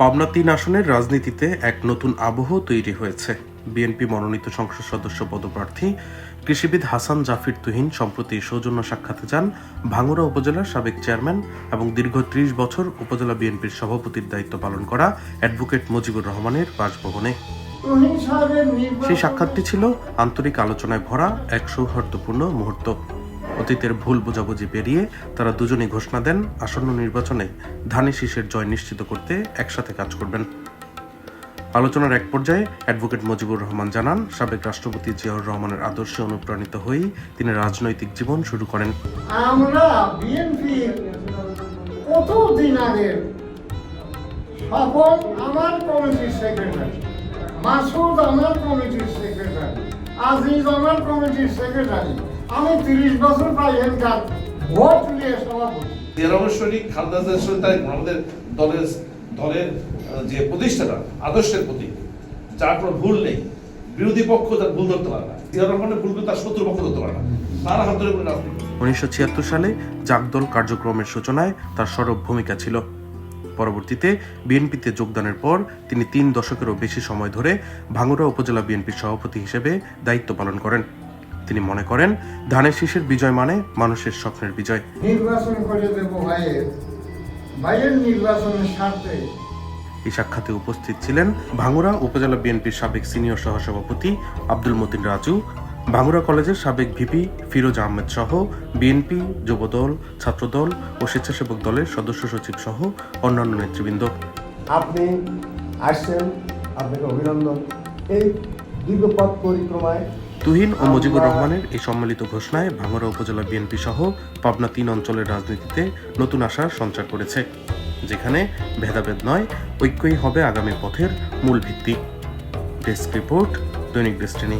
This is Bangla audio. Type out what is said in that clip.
পাবনা তিন আসনের রাজনীতিতে এক নতুন আবহ তৈরি হয়েছে। বিএনপি মনোনীত সংসদ সদস্য পদপ্রার্থী কৃষিবিদ হাসান জাফির তুহিন সম্প্রতি সৌজন্য সাক্ষাতে যান ভাঙ্গুড়া উপজেলার সাবেক চেয়ারম্যান এবং দীর্ঘ ত্রিশ বছর উপজেলা বিএনপির সভাপতির দায়িত্ব পালন করা অ্যাডভোকেট মুজিবুর রহমানের বাসভবনে। সেই সাক্ষাৎটি ছিল আন্তরিক আলোচনায় ভরা এক সৌহার্দ্যপূর্ণ মুহূর্ত। অতীতের ভুল বোঝাবুঝি পেরিয়ে তারা দুজনেই ঘোষণা দেন আসন্ন নির্বাচনে ধানি শীষের জয় নিশ্চিত করতে একসাথে কাজ করবেন। আলোচনার এক পর্যায়ে অ্যাডভোকেট মুজিবুর রহমান জানান, সাবেক রাষ্ট্রপতি জিয়াউর রহমানের আদর্শে অনুপ্রাণিত হয়েই তিনি রাজনৈতিক জীবন শুরু করেন। আমরা বিএনপি কত দিন আগে সফল আমার কমিটির সেক্রেটারি, মাসুদ আমার কমিটির সেক্রেটারি, আজিজ আমার কমিটির সেক্রেটারি আমি তিরিশ বছর পাইলেন যার ভোট নিয়ে সভাপতি খালেদা আমাদের দলের দলের যে প্রতিষ্ঠাতা আদর্শের প্রতি যার কোনো ভুল নেই বিরোধী পক্ষ তার ভুল ধরতে পারে না। জিয়া রহমানের ভুলকে তার শত্রু পক্ষ ধরতে পারে না। তার হাত ধরে কোনো উনিশশো সালে জাগদল কার্যক্রমের সূচনায় তার সরব ভূমিকা ছিল। পরবর্তীতে বিএনপিতে যোগদানের পর তিনি তিন দশকেরও বেশি সময় ধরে ভাঙ্গুড়া উপজেলা বিএনপির সভাপতি হিসেবে দায়িত্ব পালন করেন। তিনি মনে করেন ধানের শীষের বিজয় মানে মানুষের স্বপ্নের বিজয়। নির্বাচন করে দেবো ভাইয়ের। ভাইয়ের নির্বাচনের স্বার্থে। এই সাক্ষাতে উপস্থিত ছিলেন ভাঙ্গুড়া উপজেলা বিএনপির সাবেক সিনিয়র সহসভাপতি আব্দুল মতিন রাজু ভাঙ্গুড়া কলেজের সাবেক ভিপি ফিরোজ আহমেদ সহ বিএনপি যুবদল ছাত্রদল ও স্বেচ্ছাসেবক দলের সদস্য সচিব সহ অন্যান্য নেতৃবৃন্দ। আপনি আসছেন আপনাকে অভিনন্দন। এই দীর্ঘ পথ পরিক্রমায় তুহিন ও মুজিবুর রহমানের এই সম্মিলিত ঘোষণায় ভাঙড়া উপজেলা বিএনপি সহ পাবনা তিন অঞ্চলের রাজনীতিতে নতুন আশার সঞ্চার করেছে, যেখানে ভেদাভেদ নয়, ঐক্যই হবে আগামী পথের মূল ভিত্তি। ডেস্ক রিপোর্ট দৈনিক ডেস্টিনি।